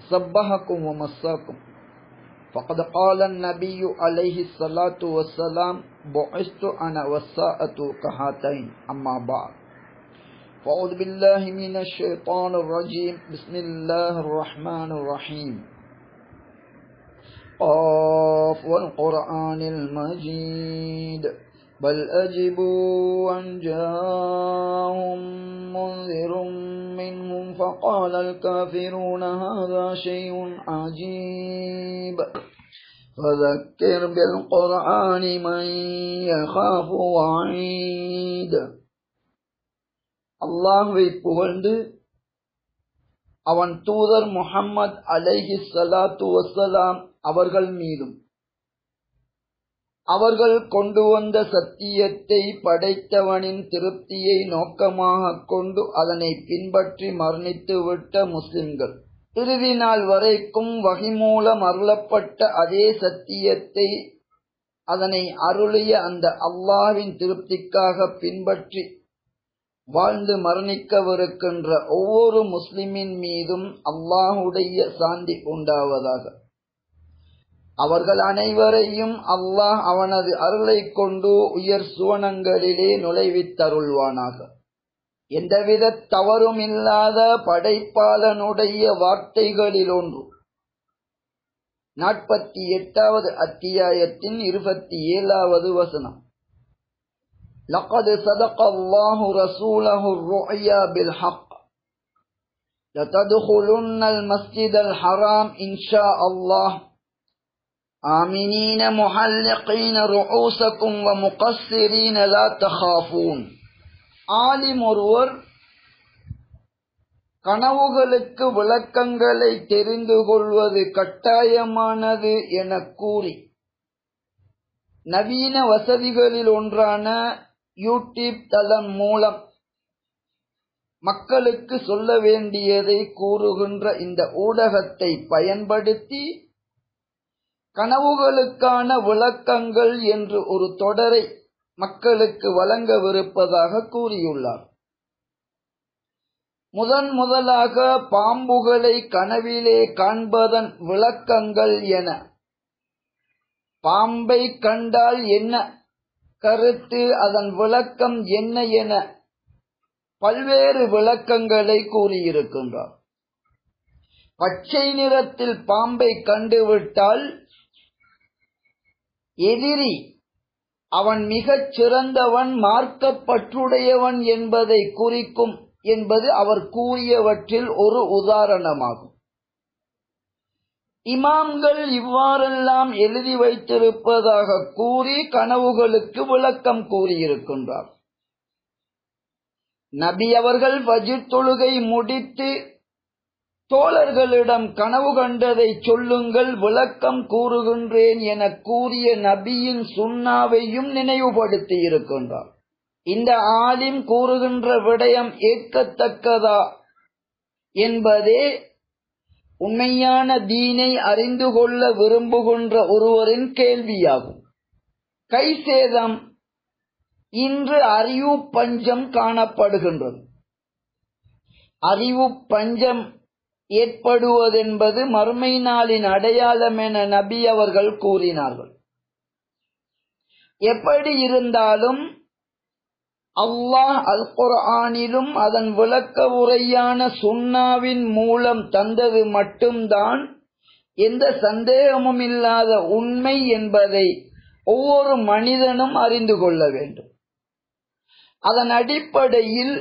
صبحكم ومساكم فقد قال النبي عليه الصلاة والسلام، بعثت أنا والساعة كهاتين أما بعد۔ فأعوذ بالله من الشيطان الرجيم بسم الله الرحمن الرحيم قاف والقرآن المجيد بل أجبوا أن جاءهم منذر منهم فقال الكافرون هذا شيء عجيب فذكر بالقرآن من يخاف وعيد அல்லாஹுவை புகழ்ந்து அவன் தூதர் முஹம்மது அலைஹி சலாத்து வசலாம் அவர்கள் மீதும் அவர்கள் கொண்டு வந்த சத்தியத்தை படைத்தவனின் திருப்தியை நோக்கமாக கொண்டு அதனை பின்பற்றி மரணித்துவிட்ட முஸ்லிம்கள். இறுதி நாள் வரைக்கும் வகை மூலம் அருளப்பட்ட அதே சத்தியத்தை அதனை அருளிய அந்த அல்லாவின் திருப்திக்காக பின்பற்றி வாழ்ந்து மரணிக்கவிருக்கின்ற ஒவ்வொரு முஸ்லிமின் மீதும் அல்லாஹுடைய சாந்தி உண்டாவதாக. அவர்கள் அனைவரையும் அல்லாஹ் அவனது அருளை கொண்டு உயர் சுவனங்களிலே நுழைவித்தருள்வானாக எந்தவித தவறும் இல்லாத படைப்பாளனுடைய வார்த்தைகளில் ஒன்று நாற்பத்தி எட்டாவது அத்தியாயத்தின் இருபத்தி ஏழாவது வசனம் لقد صدق الله رسوله الرؤيا بالحق لتدخلن المسجد الحرام إن شاء الله آمنين محلقين رؤوسكم ومقصرين لا تخافون ஆலிம் ஒருவர் கனவுகளுக்கு விளக்கங்களை தெரிந்து கொள்வது கட்டாயமானது என கூறி நவீன வசதிகளில் ஒன்றான யூடியூப் தளம் மூலம் மக்களுக்கு சொல்ல வேண்டியதை கூறுகின்ற இந்த ஊடகத்தை பயன்படுத்தி கனவுகளுக்கான விளக்கங்கள் என்று ஒரு தொடரை மக்களுக்கு வழங்கவிருப்பதாக கூறியுள்ளார். முதன் முதலாக பாம்புகளை கனவிலே காண்பதன் விளக்கங்கள் என. பாம்பை கண்டால் என்ன? கருத்து அதன் விளக்கம் என்ன என பல்வேறு விளக்கங்களை கூறியிருக்கின்றார். பச்சை நிறத்தில் பாம்பை கண்டுவிட்டால் எதிரி அவன் மிகச் சிறந்தவன் மார்க்கப்பற்றுடையவன் என்பதை குறிக்கும் என்பது அவர் கூறியவற்றில் ஒரு உதாரணமாகும். இமாம்கள் இவ்வாறெல்லாம் எழுதி வைத்திருப்பதாக கூறி கனவுகளுக்கு விளக்கம் கூறியிருக்கின்றார். நபி அவர்கள் வஜிர் தொழுகை முடித்து தோழர்களிடம் கனவு கண்டதை சொல்லுங்கள் விளக்கம் கூறுகின்றேன் என கூறிய நபியின் சுண்ணாவையும் நினைவுபடுத்தி இருக்கின்றார். இந்த ஆலிம் கூறுகின்ற விடயம் ஏற்கத்தக்கதா என்பதே உண்மையான தீனை அறிந்து கொள்ள விரும்புகின்ற ஒருவரின் கேள்வியாகும். கை சேதம் இன்று அறிவு பஞ்சம் காணப்படுகின்றது. அறிவு பஞ்சம் ஏற்படுவதென்பது மறுமை நாளின் அடையாளம் என நபி அவர்கள் கூறினார்கள். எப்படி இருந்தாலும் அல்லாஹ் அல் குர்ஆனிலும் அதன் விளக்க உரையான சுன்னாவின் மூலம் தந்தது மட்டும்தான். எந்த சந்தேகமும் இல்லாத உண்மை என்பதை ஒவ்வொரு மனிதனும் அறிந்து கொள்ள வேண்டும். அதன் அடிப்படையில்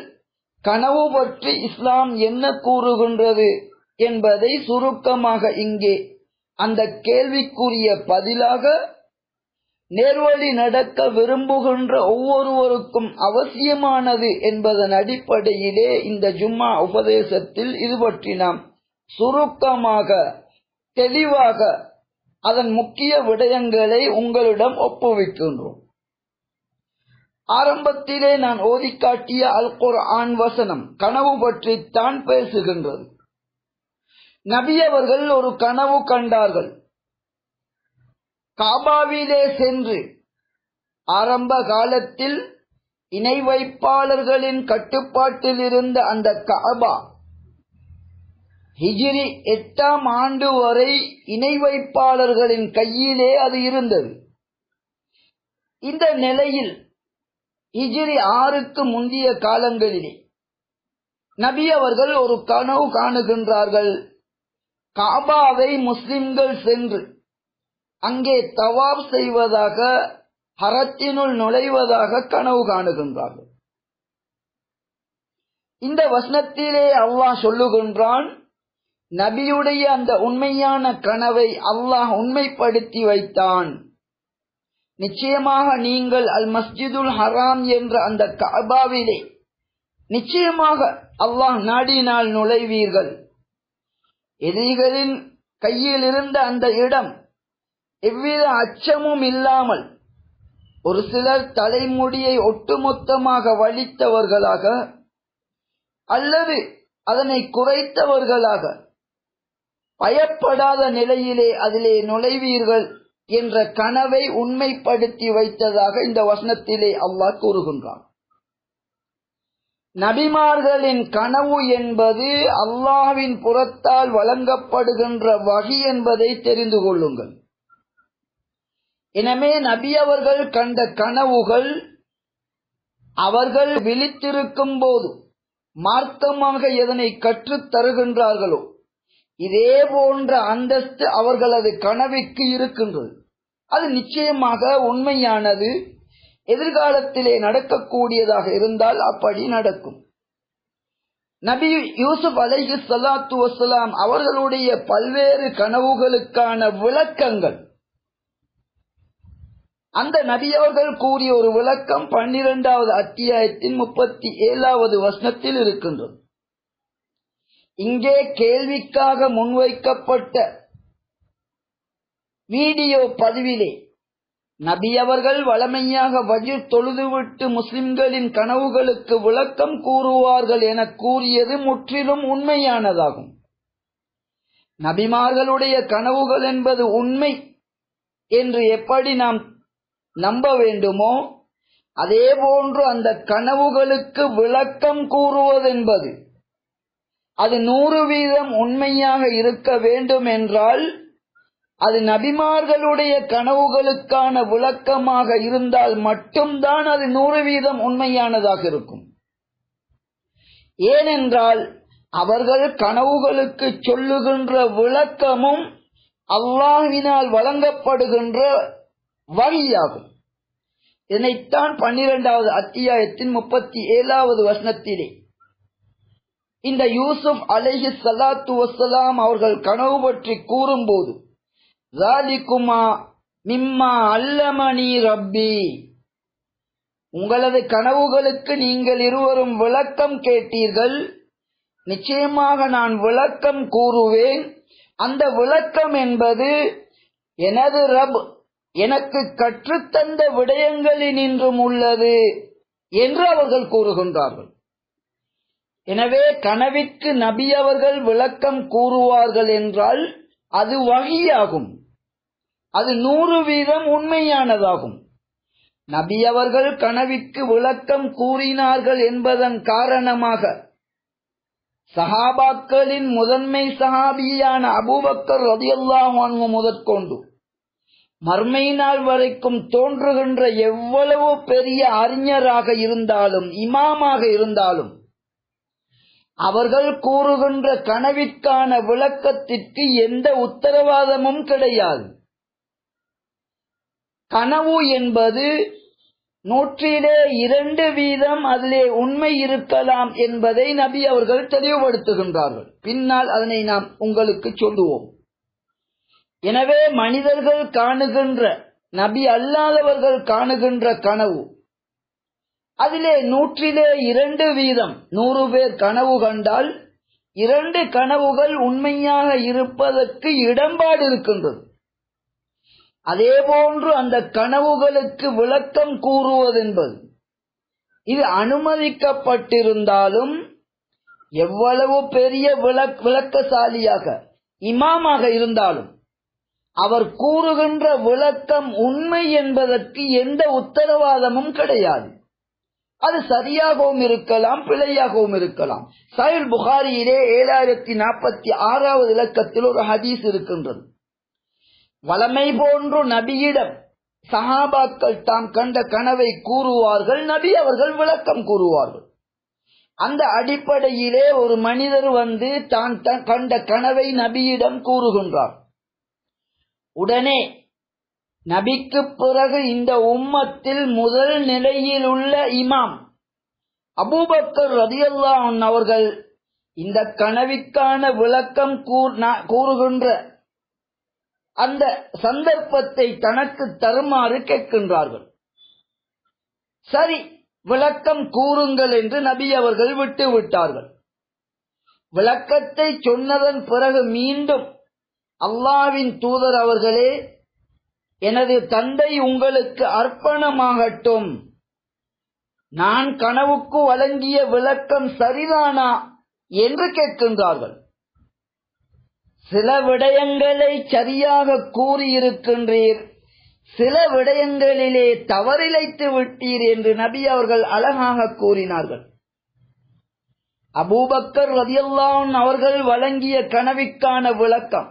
கனவு பற்றி இஸ்லாம் என்ன கூறுகின்றது? என்பதை சுருக்கமாக இங்கே அந்த கேள்விக்குரிய பதிலாக நேர்வழி நடக்க விரும்புகின்ற ஒவ்வொருவருக்கும் அவசியமானது என்பதன் அடிப்படையிலே இந்த ஜும்மா உபதேசத்தில் இது பற்றி நாம் சுருக்கமாக தெளிவாக அதன் முக்கிய விடயங்களை உங்களிடம் ஒப்புவிக்கின்றோம். ஆரம்பத்திலே நான் ஓதி காட்டிய அல் குர்ஆன் வசனம் கனவு பற்றித்தான் பேசுகின்றது. நபி அவர்கள் ஒரு கனவு கண்டார்கள். காபாவிலே சென்று ஆரம்ப காலத்தில் இணை வைப்பாளர்களின் கட்டுப்பாட்டில் இருந்த அந்த காபா ஹிஜிரி எட்டாம் ஆண்டு வரை இணை வைப்பாளர்களின் கையிலே அது இருந்தது. இந்த நிலையில் ஹிஜிரி ஆறுக்கு முந்தைய காலங்களிலே நபி அவர்கள் ஒரு கனவு காணுகின்றார்கள். காபாவை முஸ்லிம்கள் சென்று அங்கே தவாப் செய்வதாக ஹரத்தினுள் நுழைவதாக கனவு காணுகின்றார்கள். இந்த வசனத்திலே அல்லாஹ் சொல்லுகின்றான் நபியுடைய அந்த உண்மையான கனவை அல்லாஹ் உண்மைப்படுத்தி வைத்தான். நிச்சயமாக நீங்கள் அல் மஸ்ஜிதுல் ஹராம் என்ற அந்த கபாவிலே நிச்சயமாக அல்லாஹ் நாடினால் நுழைவீர்கள். எதிரிகளின் கையில் இருந்த அந்த இடம் எவ்வித அச்சமும் இல்லாமல் ஒரு சிலர் தலைமுடியை ஒட்டுமொத்தமாக வலித்தவர்களாக அல்லது அதனை குறைத்தவர்களாக பயப்படாத நிலையிலே அதிலே நுழைவீர்கள் என்ற கனவை உண்மைப்படுத்தி வைத்ததாக இந்த வசனத்திலே அல்லாஹ் கூறுகின்றான். நபிமார்களின் கனவு என்பது அல்லாவின் புறத்தால் வழங்கப்படுகின்ற வகி என்பதை தெரிந்து கொள்ளுங்கள். எனவே நபி அவர்கள் கண்ட கனவுகள் அவர்கள் விழித்திருக்கும் போது மார்க்கமாக எதனை கற்றுத் தருகின்றார்களோ இதே போன்ற அந்தஸ்து அவர்களது கனவிற்கு இருக்கின்றது. அது நிச்சயமாக உண்மையானது. எதிர்காலத்திலே நடக்கக்கூடியதாக இருந்தால் அப்படி நடக்கும். நபி யூசுப் அலைஹி சலாத்து வசலாம் அவர்களுடைய பல்வேறு கனவுகளுக்கான விளக்கங்கள். அந்த நபி அவர்கள் கூறிய ஒரு விளக்கம் பன்னிரெண்டாவது அத்தியாயத்தின் முப்பத்தி ஏழாவது வசனத்தில் இருக்கின்றது. இங்கே கேள்விக்காக முன்வைக்கப்பட்ட வீடியோ பதிவிலே நபி அவர்கள் வளமையாக வஜிர் தொழுதுவிட்டு முஸ்லிம்களின் கனவுகளுக்கு விளக்கம் கூறுவார்கள் என கூறியது முற்றிலும் உண்மையானதாகும். நபிமார்களுடைய கனவுகள் என்பது உண்மை என்று எப்படி நாம் நம்ப வேண்டுமோ அதே போன்று அந்த கனவுகளுக்கு விளக்கம் கூறுவதென்பது அது நூறு வீதம் உண்மையாக இருக்க வேண்டும் என்றால் அது நபிமார்களுடைய கனவுகளுக்கான விளக்கமாக இருந்தால் மட்டும்தான் அது நூறு வீதம் உண்மையானதாக இருக்கும். ஏனென்றால் அவர்கள் கனவுகளுக்கு சொல்லுகின்ற விளக்கமும் அல்லாஹினால் வழங்கப்படுகின்ற வழியாகும். இதனைத்தான் பன்னிரெண்டாவது அத்தியாயத்தின் முப்பத்தி ஏழாவது வசனத்திலே இந்த யூசுப் அலைஹி சலாத்து வசலாம் அவர்கள் கனவு பற்றி கூறும்போது ஜாலிக்குமா மிம்மா அல்லமணி ரப்பி உங்களது கனவுகளுக்கு நீங்கள் இருவரும் விளக்கம் கேட்டீர்கள். நிச்சயமாக நான் விளக்கம் கூறுவேன். அந்த விளக்கம் என்பது எனது ரப் எனக்கு கற்றுத்தந்த விடயங்களினின்றும் உள்ளது என்று அவர்கள் கூறுகின்றார்கள். எனவே கனவிற்கு நபி அவர்கள் விளக்கம் கூறுவார்கள் என்றால் அது வகையாகும். அது நூறு வீதம் உண்மையானதாகும். நபி அவர்கள் கனவிற்கு விளக்கம் கூறினார்கள் என்பதன் காரணமாக சஹாபாக்களின் முதன்மை சஹாபியான அபூபக்கர் ரதியல்லாஹு முதற்கொண்டு மர்மை நாள் வரைக்கும் தோன்றுகின்ற எவ்வளவு பெரிய அறிஞராக இருந்தாலும் இமாமாக இருந்தாலும் அவர்கள் கூறுகின்ற கனவிற்கான விளக்கத்திற்கு எந்த உத்தரவாதமும் கிடையாது. கனவு என்பது நூற்றிலே இரண்டு வீதம் அதிலே உண்மை இருக்கலாம் என்பதை நபி அவர்கள் தெளிவுபடுத்துகின்றார்கள். பின்னால் அதனை நாம் உங்களுக்கு சொல்லுவோம். எனவே மனிதர்கள் காணுகின்ற நபி அல்லாதவர்கள் காணுகின்ற கனவு அதிலே நூற்றிலே இரண்டு வீதம் நூறு பேர் கனவு கண்டால் இரண்டு கனவுகள் உண்மையாக இருப்பதற்கு இடம்பாடு இருக்கின்றது. அதே போன்று அந்த கனவுகளுக்கு விளக்கம் கூறுவதென்பது. இது அனுமதிக்கப்பட்டிருந்தாலும் எவ்வளவு பெரிய விளக் விளக்கசாலியாக இமாமாக இருந்தாலும் அவர் கூறுகின்ற விளக்கம் உண்மை என்பதற்கு எந்த உத்தரவாதமும் கிடையாது. அது சரியாகவும் இருக்கலாம் பிழையாகவும் இருக்கலாம். சயில் புகாரியிலே ஏழாயிரத்தி நாற்பத்தி ஆறாவது இலக்கத்தில் ஒரு ஹதீஸ் இருக்கின்றது. வளமை போன்று நபியிடம் சஹாபாக்கள் தாம் கண்ட கனவை கூறுவார்கள் நபி அவர்கள் விளக்கம் கூறுவார்கள். அந்த அடிப்படையிலே ஒரு மனிதர் வந்து தான் கண்ட கனவை நபியிடம் கூறுகின்றார். உடனே நபிக்கு பிறகு இந்த உம்மத்தில் முதல் நிலையில் உள்ள இமாம் அபூபக்கர் ரதியல்லான் அவர்கள் இந்த கனவிக்கான விளக்கம் கூறுகின்ற அந்த சந்தர்ப்பத்தை தனக்கு தருமாறு கேட்கின்றார்கள். சரி விளக்கம் கூறுங்கள் என்று நபி அவர்கள் விட்டு விட்டார்கள். விளக்கத்தை சொன்னதன் பிறகு மீண்டும் அல்லாவின் தூதர் அவர்களே எனது தந்தை உங்களுக்கு அர்ப்பணமாகட்டும். நான் கனவுக்கு வழங்கிய விளக்கம் சரிதானா என்று கேட்கின்றார்கள். சில விடயங்களை சரியாக கூறியிருக்கின்றீர் சில விடயங்களிலே தவறிழைத்து விட்டீர் என்று நபி அவர்கள் அழகாக கூறினார்கள். அபூபக்கர் ரதியல்லான் அவர்கள் வழங்கிய கனவிக்கான விளக்கம்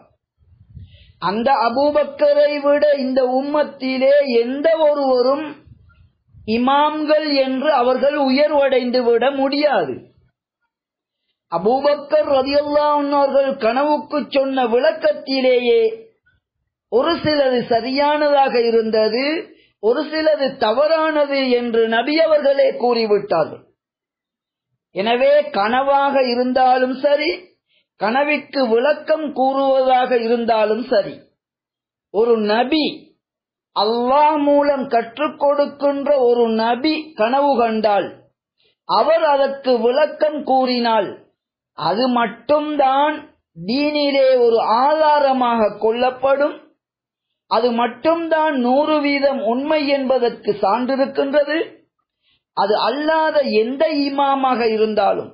அந்த அபூபக்கரை விட இந்த உம்மத்திலே எந்த ஒருவரும் இமாம்கள் என்று அவர்கள் உயர்வடைந்து விட முடியாது. அபூபக்கர் ரதியல்லான் உன்னோர்கள் கனவுக்கு சொன்ன விளக்கத்திலேயே ஒரு சிலது சரியானதாக இருந்தது ஒரு சிலது தவறானது என்று நபி அவர்களே கூறிவிட்டார்கள். எனவே கனவாக இருந்தாலும் சரி கனவிற்கு விளக்கம் கூறுவதாக இருந்தாலும் சரி ஒரு நபி அல்லாஹ் மூலம் கற்றுக் கொடுக்கின்ற ஒரு நபி கனவு கண்டால் அவர் அதற்கு விளக்கம் கூறினால் அது மட்டும்தான் தீனிலே ஒரு ஆதாரமாக கொள்ளப்படும். அது மட்டும்தான் நூறு வீதம் உண்மை என்பதற்கு சான்றிருக்கின்றது. அது அல்லாத எந்த இமாமாக இருந்தாலும்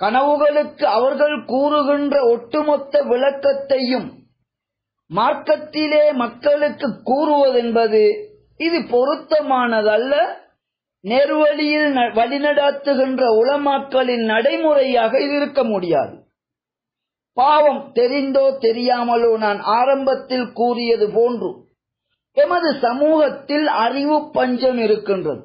கனவுகளுக்கு அவர்கள் கூறுகின்ற ஒட்டுமொத்த விளக்கத்தையும் மார்க்கத்திலே மக்களுக்கு கூறுவதென்பது இது பொருத்தமானதல்ல. நேர்வழியில் வழிநடாத்துகின்ற உளமாக்களின் நடைமுறையாக இது இருக்க முடியாது. பாவம் தெரிந்தோ தெரியாமலோ நான் ஆரம்பத்தில் கூறியது போன்று எமது சமூகத்தில் அறிவு பஞ்சம் இருக்கின்றது.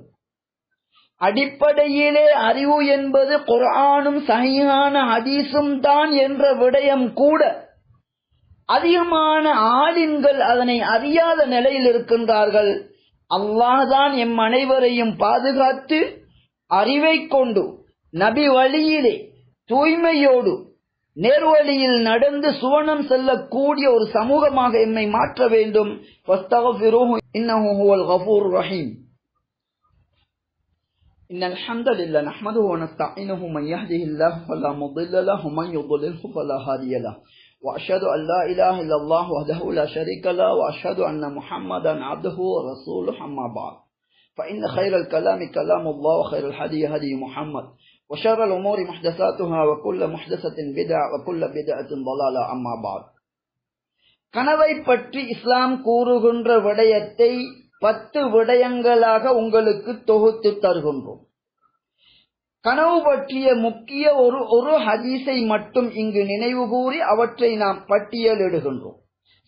அடிப்படையிலே அறிவு என்பது குரானும் சகியான ஹதீஸும் தான் என்ற விடயம் கூட அதிகமான ஆளின்கள் அதனை அறியாத நிலையில் இருக்கின்றார்கள். அல்லாஹ்தான் எம் அனைவரையும் பாதுகாத்து அறிவை கொண்டு நபி வழியிலே தூய்மையோடு நேர்வழியில் நடந்து சுவனம் செல்லக்கூடிய ஒரு சமூகமாக எம்மை மாற்ற வேண்டும் ரஹீம் إن الحمد لله نحمده ونستعينه من يهده الله فلا مضل له ومن يضلله فلا هادي له وأشهد أن لا إله إلا الله وحده لا شريك له وأشهد أن محمدا عبده ورسوله أما بعد فإن خير الكلام كلام الله وخير الهدي هدي محمد وشر الأمور محدثاتها وكل محدثة بدع وكل بدعة ضلالة أما بعد கனவை பற்றி இஸ்லாம் கூறுகின்ற விடயத்தை பத்து விடயங்களாக உங்களுக்கு தொகுத்து தருகின்றோம் கனவு பற்றிய முக்கிய ஒரு ஒரு ஹதீஸை மட்டும் இங்கு நினைவு கூறி அவற்றை நாம் பட்டியலிடுகின்றோம்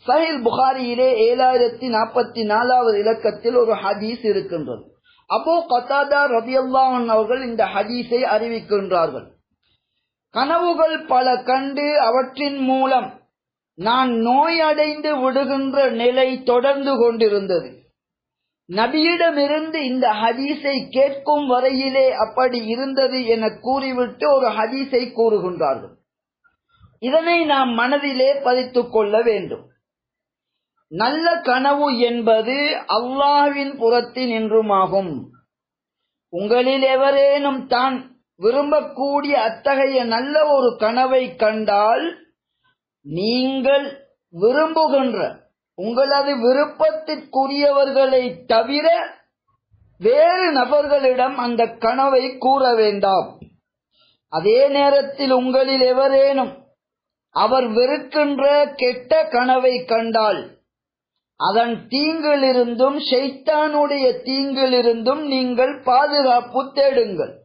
சஹில் புகாரியிலே ஏழாயிரத்தி நாற்பத்தி நாலாவது இலக்கத்தில் ஒரு ஹதீஸ் இருக்கின்றது. அபோ கத்தாதா ரபியல்லான் அவர்கள் இந்த ஹதீஸை அறிவிக்கின்றார்கள். கனவுகள் பல கண்டு அவற்றின் மூலம் நான் நோயடைந்து விடுகின்ற நிலை தொடர்ந்து கொண்டிருந்தது. நபியிடமிருந்து இந்த ஹதீஸை கேட்கும் வரையிலே அப்படி இருந்தது என கூறிவிட்டு ஒரு ஹதீஸை கூறுகின்றார்கள். இதனை நாம் மனதிலே பதித்துக் கொள்ள வேண்டும். நல்ல கனவு என்பது அல்லாஹ்வின் புறத்தில் நின்றுமாகும் உங்களில் எவரேனும் தான் விரும்பக்கூடிய அத்தகைய நல்ல ஒரு கனவை கண்டால் நீங்கள் விரும்புகின்ற உங்களது விருப்பத்திற்குரியவர்களை தவிர வேறு நபர்களிடம் அந்த கனவை கூற வேண்டாம். அதே நேரத்தில் உங்களில் எவரேனும் அவர் வெறுக்கின்ற கெட்ட கனவை கண்டால் அதன் தீங்கிலிருந்தும் ஷைத்தானுடைய தீங்கிலிருந்தும் நீங்கள் பாதுகாப்பு தேடுங்கள்.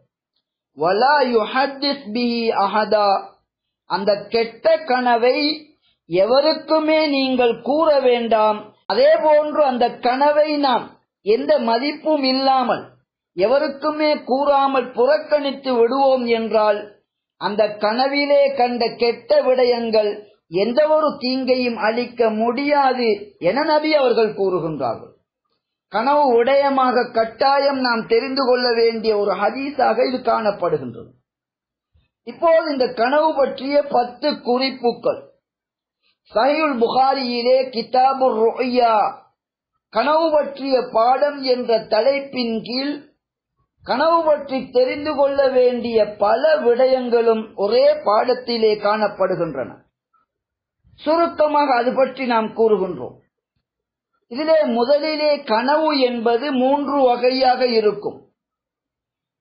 வலா யுஹத்திஸ் பி அஹதா. அந்த கெட்ட கனவை எவருக்குமே நீங்கள் கூற வேண்டாம். அதே போன்று அந்த கனவை நாம் எந்த மதிப்பும் இல்லாமல் எவருக்குமே கூறாமல் புறக்கணித்து விடுவோம் என்றால் அந்த கனவிலே கண்ட கெட்ட விடயங்கள் எந்த ஒரு தீங்கையும் அளிக்க முடியாது என நபி அவர்கள் கூறுகின்றார்கள். கனவு உடையமாக கட்டாயம் நாம் தெரிந்து கொள்ள வேண்டிய ஒரு ஹதீஸாக இது காணப்படுகின்றது. இப்போது இந்த கனவு பற்றிய பத்து குறிப்புகள். சஹியுல் புகாரியிலே கிதாபு ருயா கனவு பற்றிய பாடம் என்ற தலைப்பின் கீழ் கனவு பற்றி தெரிந்து கொள்ள வேண்டிய பல விடயங்களும் ஒரே பாடத்திலே காணப்படுகின்றன. சுருக்கமாக அது பற்றி நாம் கூறுகின்றோம். இதிலே முதலிலே கனவு என்பது மூன்று வகையாக இருக்கும்.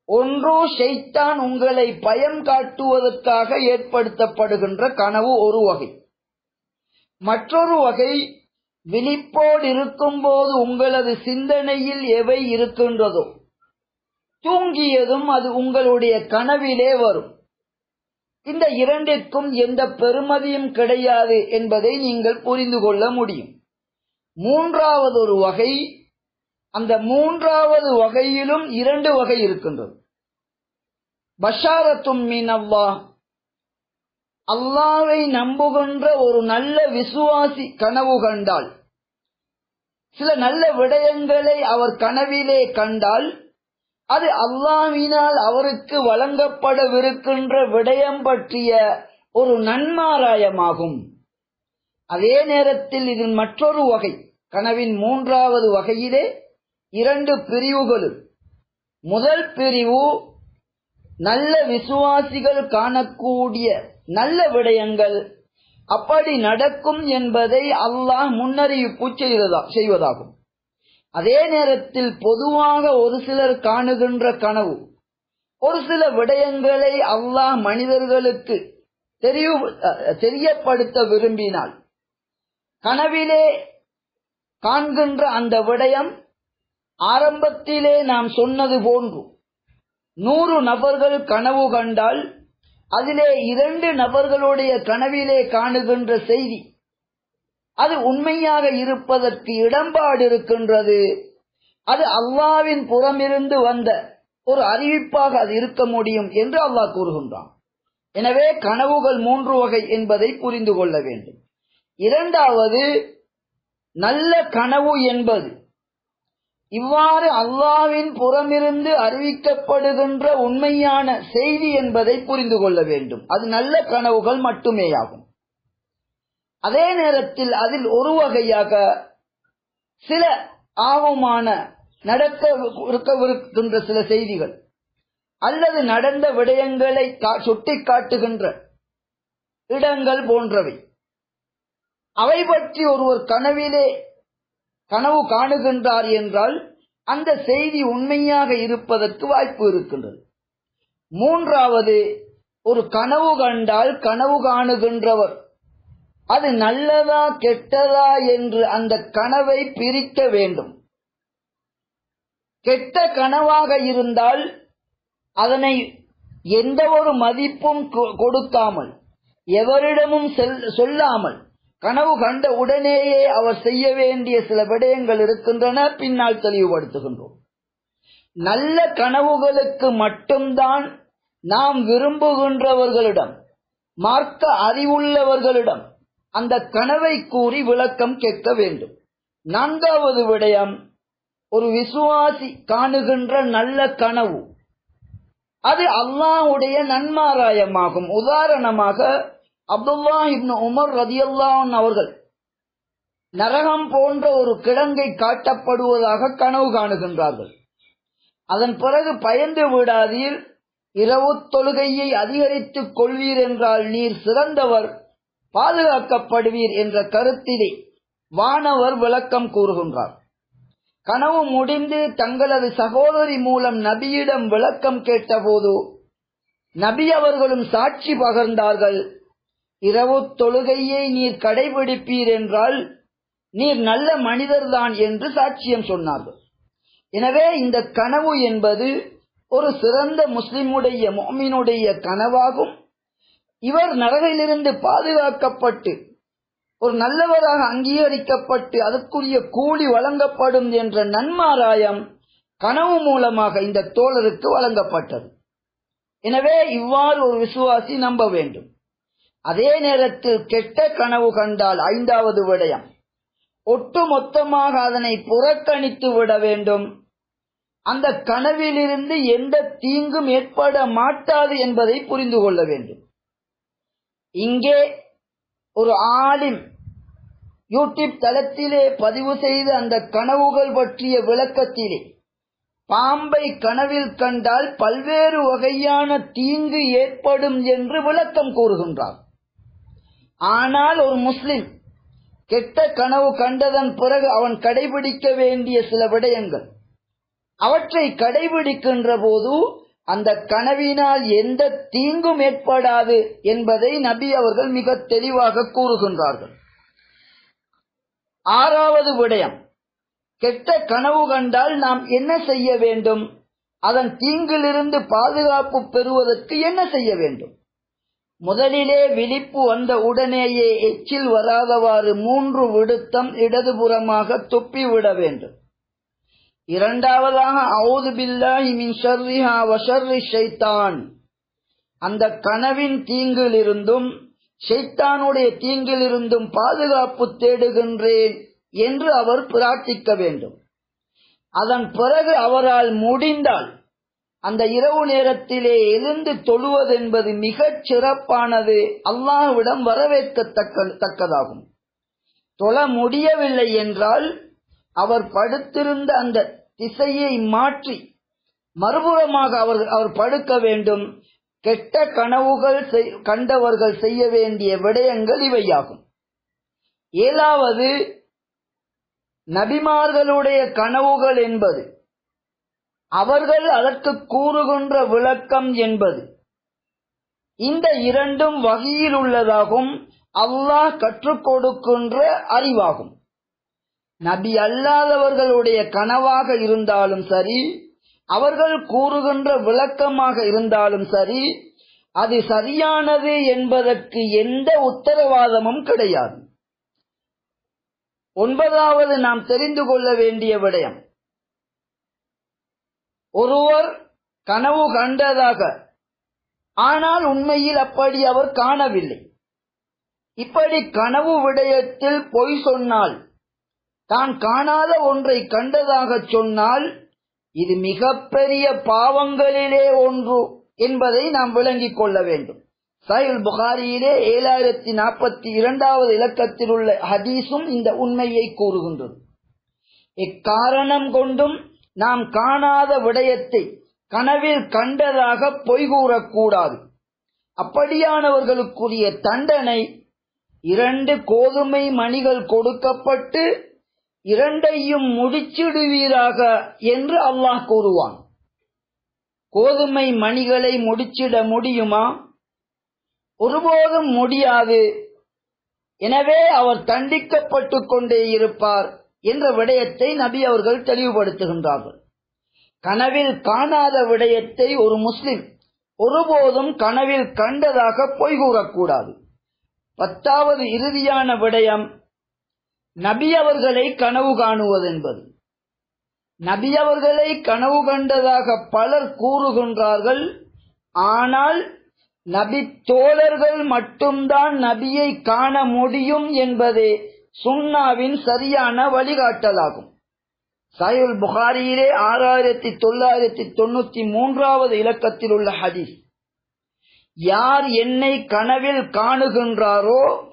ஒன்று ஷெய்தான் உங்களை பயம் காட்டுவதற்காக ஏற்படுத்தப்படுகின்ற கனவு ஒரு வகை. மற்றொரு வகை விழிப்போடு இருக்கும்போது உங்களது சிந்தனையில் எவை இருக்கின்றதோ தூங்கியதும் அது உங்களுடைய கனவிலே வரும். இந்த இரண்டிற்கும் எந்த பெருமதியும் கிடையாது என்பதை நீங்கள் புரிந்து கொள்ள முடியும். மூன்றாவது ஒரு வகை அந்த மூன்றாவது வகையிலும் இரண்டு வகை இருக்கின்றது. பஷாரத்தும் மீன் அவ்வா அல்லாவை நம்புகின்ற ஒரு நல்ல விசுவாசி கனவு கண்டால் சில நல்ல விடயங்களை அவர் கனவிலே கண்டால் அது அல்லாவினால் அவருக்கு வழங்கப்படவிருக்கின்ற விடயம் பற்றிய ஒரு நன்மாராயமாகும். அதே நேரத்தில் இதில் மற்றொரு வகை கனவின் மூன்றாவது வகையிலே இரண்டு பிரிவுகளும். முதல் பிரிவு நல்ல விசுவாசிகள் காணக்கூடிய நல்ல விடயங்கள் அப்படி நடக்கும் என்பதை அல்லாஹ் முன்னறிவிப்பு செய்வதா செய்வதாகும். அதே நேரத்தில் பொதுவாக ஒரு சிலர் காணுகின்ற கனவு ஒரு சில விடயங்களை அல்லாஹ் மனிதர்களுக்கு தெரியப்படுத்த விரும்பினால் கனவிலே காண்கின்ற அந்த விடயம் ஆரம்பத்திலே நாம் சொன்னது போன்று நூறு நபர்கள் கனவு கண்டால் அதிலே இரண்டு நபர்களுடைய கனவிலே காணுகின்ற செய்தி. அது உண்மையாக இருப்பதற்கு இடம்பாடு இருக்கின்றது. அது அல்லாவின் புறமிருந்து வந்த ஒரு அறிவிப்பாக அது இருக்க முடியும் என்று அல்லாஹ் கூறுகின்றான். எனவே கனவுகள் மூன்று வகை என்பதை புரிந்து கொள்ள வேண்டும். இரண்டாவது நல்ல கனவு என்பது இவ்வாறு அல்லாவின் புறமிருந்து அறிவிக்கப்படுகின்ற உண்மையான செய்தி என்பதை புரிந்து கொள்ள வேண்டும். அது நல்ல கனவுகள் மட்டுமேயாகும். அதே நேரத்தில் அதில் ஒரு வகையாக சில ஆவமான நடக்க இருக்கவிருக்கின்ற சில செய்திகள் அல்லது நடந்த விடயங்களை சுட்டி காட்டுகின்ற இடங்கள் போன்றவை. அவை பற்றி ஒருவர் கனவிலே கனவு காணுகின்றார் என்றால் அந்த செய்தி உண்மையாக இருப்பதற்கு வாய்ப்பு இருக்கின்றது. மூன்றாவது ஒரு கனவு கண்டால் கனவு காணுகின்றவர். அது நல்லதா கெட்டதா என்று அந்த கனவை பிரிக்க வேண்டும். கெட்ட கனவாக இருந்தால் அதனை எந்த ஒரு மதிப்பும் கொடுக்காமல் எவரிடமும் சொல்லாமல் கனவு கண்ட உடனேயே அவர் செய்ய வேண்டிய சில விடயங்கள் இருக்கின்றன பின்னால் தெளிவுபடுத்துகின்றோம். நல்ல கனவுகளுக்கு மட்டும்தான் நாம் விரும்புகின்றவர்களிடம் மார்க்க அறிவுள்ளவர்களிடம் அந்த கனவை கூறி விளக்கம் கேட்க வேண்டும். நான்காவது விடயம் ஒரு விசுவாசி காணுகின்ற நல்ல கனவு. அது அல்லாவுடைய நன்மாராயமாகும். உதாரணமாக அப்துல்லா இப்னு உமர் ரதியல்லான் அவர்கள் நரகம் போன்ற ஒரு கிழங்கை காட்டப்படுவதாக கனவு காணுகின்றார்கள். அதன் பிறகு பயந்து விடாதீர் இரவு தொழுகையை அதிகரித்துக் கொள்வீர் என்றால் நீர் சிறந்தவர் பாதுகாக்கப்படுவீர் என்ற கருத்திலே வானவர் விளக்கம் கூறுகின்றார். கனவு முடிந்து தங்களது சகோதரி மூலம் நபியிடம் விளக்கம் கேட்டபோது நபி அவர்களும் சாட்சி பகர்ந்தார்கள். இரவு தொழுகையை நீர் கடைபிடிப்பீர் என்றால் நீர் நல்ல மனிதர்தான் என்று சாட்சியம் சொன்னார்கள். எனவே இந்த கனவு என்பது ஒரு சிறந்த முஸ்லிமுடைய மோமினுடைய கனவாகும். இவர் நரகிலிருந்து பாதுகாக்கப்பட்டு ஒரு நல்லவராக அங்கீகரிக்கப்பட்டு அதற்குரிய கூலி வழங்கப்படும் என்ற நன்மாராயம் கனவு மூலமாக இந்த தோழருக்கு வழங்கப்பட்டது. எனவே இவ்வாறு ஒரு விசுவாசி நம்ப வேண்டும். அதே நேரத்தில் கெட்ட கனவு கண்டால் ஐந்தாவது விடயம். ஒட்டு மொத்தமாக அதனை புறக்கணித்து விட வேண்டும். அந்த கனவிலிருந்து எந்த தீங்கும் ஏற்பட மாட்டாது என்பதை புரிந்து கொள்ள வேண்டும். இங்கே ஒரு ஆலிம் யூடியூப் தளத்திலே பதிவு செய்த அந்த கனவுகள் பற்றிய விளக்கத்திலே பாம்பை கனவில் கண்டால் பல்வேறு வகையான தீங்கு ஏற்படும் என்று விளக்கம் கூறுகின்றார். ஆனால் ஒரு முஸ்லிம் கெட்ட கனவு கண்டதன் பிறகு அவன் கடைபிடிக்க வேண்டிய சில விடயங்கள். அவற்றை கடைபிடிக்கின்ற போது அந்த கனவினால் எந்த தீங்கும் ஏற்படாது என்பதை நபி அவர்கள் மிக தெளிவாக கூறுகின்றார்கள். ஆறாவது விடயம். கெட்ட கனவு கண்டால் நாம் என்ன செய்ய வேண்டும்? அதன் தீங்கிலிருந்து பாதுகாப்பு பெறுவதற்கு என்ன செய்ய வேண்டும்? முதலிலே விழிப்பு வந்த உடனேயே எச்சில் வராதவாறு மூன்று விடுத்தம் இடதுபுறமாக துப்பிவிட வேண்டும். இரண்டாவதாக அவுது பில்லாஹி மின் ஷர்ரிஹா வஷர்ரி ஷைத்தான். அந்த கனவின் தீங்கிலிருந்தும் ஷைத்தானுடைய தீங்கிலிருந்தும் பாதுகாப்பு தேடுகின்றேன் என்று அவர் பிரார்த்திக்க வேண்டும். அதன் பிறகு அவரால் முடிந்தால் அந்த இரவு நேரத்திலே எழுந்து தொழுவதென்பது மிகச் சிறப்பானது. அல்லாஹ்விடம் வரவேற்கத்தக்க தக்கதாகும். தொழ முடியவில்லை என்றால் அவர் படுத்திருந்த அந்த திசையை மாற்றி மறுபுறமாக அவர் அவர் படுக்க வேண்டும். கெட்ட கனவுகள் கண்டவர்கள் செய்ய வேண்டிய விடயங்கள் இவையாகும். ஏழாவது நபிமார்களுடைய கனவுகள் என்பது அவர்கள் அதற்கு கூறுகின்ற விளக்கம் என்பது இந்த இரண்டும் வகையில் உள்ளதாகும். அல்லாஹ் கற்றுக் கொடுக்கின்ற அறிவாகும். நபி அல்லாதவர்களுடைய கனவாக இருந்தாலும் சரி அவர்கள் கூறுகின்ற விளக்கமாக இருந்தாலும் சரி அது சரியானது என்பதற்கு எந்த உத்தரவாதமும் கிடையாது. ஒன்பதாவது நாம் தெரிந்து கொள்ள வேண்டிய விடயம். ஒருவர் கனவு கண்டதாக ஆனால் உண்மையில் அப்படி அவர் காணவில்லை. இப்படி கனவு விடயத்தில் பொய் சொன்னால் தான் காணாத ஒன்றை கண்டதாக சொன்னால் இது மிகப்பெரிய பாவங்களிலே ஒன்று என்பதை நாம் விளங்கிக் கொள்ள வேண்டும். சஹில் புகாரியிலே ஏழாயிரத்தி நாற்பத்தி இரண்டாவது இலக்கத்தில் உள்ள ஹதீஸும் இந்த உண்மையை கூறுகின்றது. இக்காரணம் கொண்டும் நாம் காணாத விடயத்தை கனவில் கண்டதாக பொய் கூறக்கூடாது. அப்படியானவர்களுக்குரிய தண்டனை இரண்டு கோதுமை மணிகள் கொடுக்கப்பட்டு இரண்டையும் முடிச்சிடுவீராக என்று அல்லாஹ் கூறுவான். கோதுமை மணிகளை முடிச்சிட முடியுமா? ஒருபோதும் முடியாது. எனவே அவர் தண்டிக்கப்பட்டு கொண்டே இருப்பார். என்ற விடயத்தை நபி அவர்கள் தெளிவுபடுத்துகின்றார்கள். கனவில் காணாத விடயத்தை ஒரு முஸ்லிம் ஒருபோதும் கனவில் கண்டதாக பொய் கூறக்கூடாது பத்தாவது இறுதியான விடயம் நபி அவர்களை கனவு காணுவதென்பது. நபி அவர்களை கனவு கண்டதாக பலர் கூறுகின்றார்கள் ஆனால் நபி தோழர்கள் மட்டும்தான் நபியை காண முடியும் என்பதே சுன்னாவின் சரியான வழிகாட்டலாகும். சாயுல் புகாரியிலே ஆறாயிரத்தி தொள்ளாயிரத்தி தொண்ணூத்தி மூன்றாவது இலக்கத்தில் உள்ள ஹதீஸ். யார் என்னை கனவில் காணுகின்றாரோ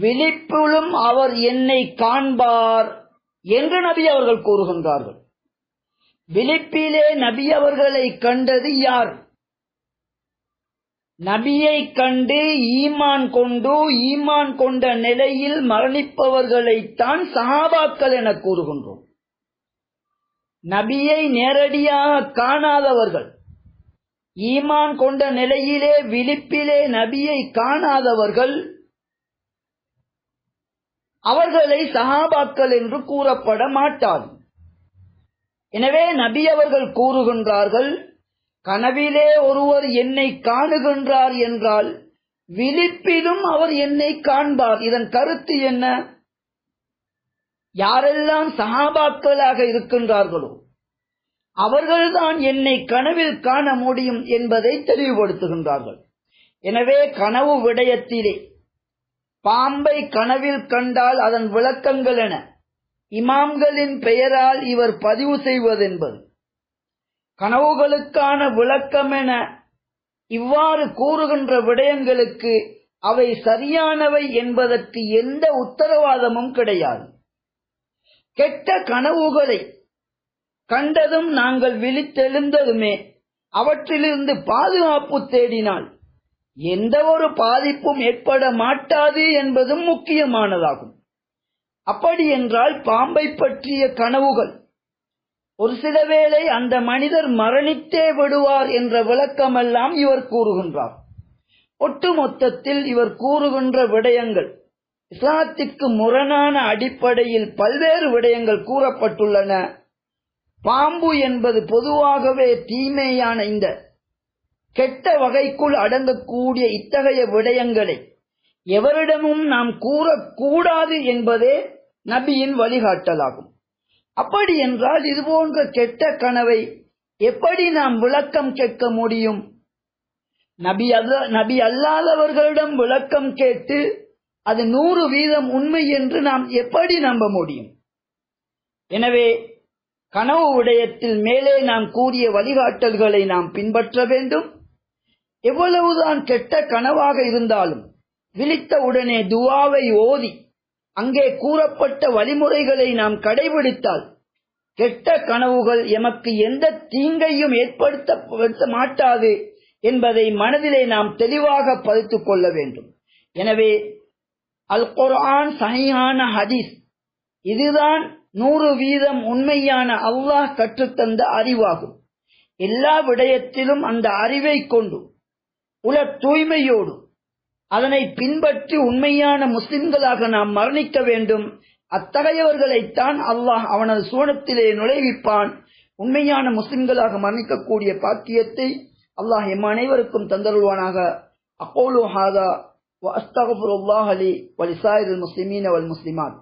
விழிப்பிலும் அவர் என்னை காண்பார் என்று நபி அவர்கள் கூறுகின்றார்கள். விழிப்பிலே நபி அவர்களை கண்டது யார்? நபியை கண்டு ஈமான் கொண்டு ஈமான் கொண்ட நிலையில் மரணிப்பவர்களைத்தான் சஹாபாக்கள் என கூறுகின்றோம். நபியை நேரடியாக காணாதவர்கள் ஈமான் கொண்ட நிலையிலே விழிப்பிலே நபியை காணாதவர்கள் அவர்களை சஹாபாக்கள் என்று கூறப்பட மாட்டார் எனவே நபி அவர்கள் கூறுகின்றார்கள் கனவிலே ஒருவர் என்னை காணுகின்றார் என்றால் விழிப்பிலும் அவர் என்னை காண்பார். இதன் கருத்து என்ன? யாரெல்லாம் சகாபாக்களாக இருக்கின்றார்களோ அவர்கள்தான் என்னை கனவில் காண முடியும் என்பதை தெளிவுபடுத்துகின்றார்கள். எனவே கனவு விடயத்திலே பாம்பை கனவில் கண்டால் அதன் விளக்கங்கள் என இமாம்களின் பெயரால் இவர் பதிவு செய்வதென்பது. கனவுகளுக்கான விளக்கம் என இவ்வாறு கூறுகின்ற விடயங்களுக்கு அவை சரியானவை என்பதற்கு எந்த உத்தரவாதமும் கிடையாது. கெட்ட கனவுகளை கண்டதும் நாங்கள் விழித்தெழுந்ததுமே அவற்றிலிருந்து பாதுகாப்பு தேடினால் எந்த ஒரு பாதிப்பும் ஏற்பட மாட்டாது என்பதும் முக்கியமானதாகும். அப்படி என்றால் பாம்பை பற்றிய கனவுகள் ஒரு சில வேளை அந்த மனிதர் மரணித்தே விடுவார் என்ற விளக்கமெல்லாம் இவர் கூறுகின்றார். ஒட்டுமொத்தத்தில் இவர் கூறுகின்ற விடயங்கள் இஸ்லாத்திற்கு முரணான அடிப்படையில் பல்வேறு விடயங்கள் கூறப்பட்டுள்ளன. பாம்பு என்பது பொதுவாகவே தீமையான இந்த கெட்ட வகைக்குள் அடங்கக்கூடிய இத்தகைய விடயங்களை எவரிடமும் நாம் கூறக்கூடாது என்பதே நபியின் வழிகாட்டலாகும். அப்படி என்றால் இதுபோன்ற கெட்ட கனவை எப்படி நாம் விளக்கம் கேட்க முடியும்? நபி அல்ல நபி அல்லாதவர்களிடம் விளக்கம் கேட்டு அது நூறு வீதம் உண்மை என்று நாம் எப்படி நம்ப முடியும்? எனவே கனவு விடயத்தில் மேலே நாம் கூறிய வழிகாட்டல்களை நாம் பின்பற்ற வேண்டும். எவ்வளவுதான் கெட்ட கனவாக இருந்தாலும் விழித்த உடனே துவாவை ஓதி அங்கே கூறப்பட்ட வழிமுறைகளை நாம் கடைபிடித்தால் கெட்ட கனவுகள் எமக்கு எந்த தீங்கையும் ஏற்படுத்த மாட்டாது என்பதை மனதிலே நாம் தெளிவாக பதித்துக் கொள்ள வேண்டும். எனவே அல் குர்ஆன் சஹியான ஹதீஸ் இதுதான் நூறு வீதம் உண்மையான அல்லாஹ் கற்றுத்தந்த அறிவாகும். எல்லா விடயத்திலும் அந்த அறிவை கொண்டு உல தூய்மையோடு அதனை பின்பற்றி உண்மையான முஸ்லிம்களாக நாம் மரணிக்க வேண்டும் அத்தகையவர்களைத்தான் அல்லாஹ் அவனது சூனத்திலே நுழைவிப்பான் உண்மையான முஸ்லிம்களாக மரணிக்கக்கூடிய பாக்கியத்தை அல்லாஹ் எம் அனைவருக்கும் தந்தருள்வானாக அகோலு ஹாதா وأستغفر الله لي ولسائر المسلمين والمسلمات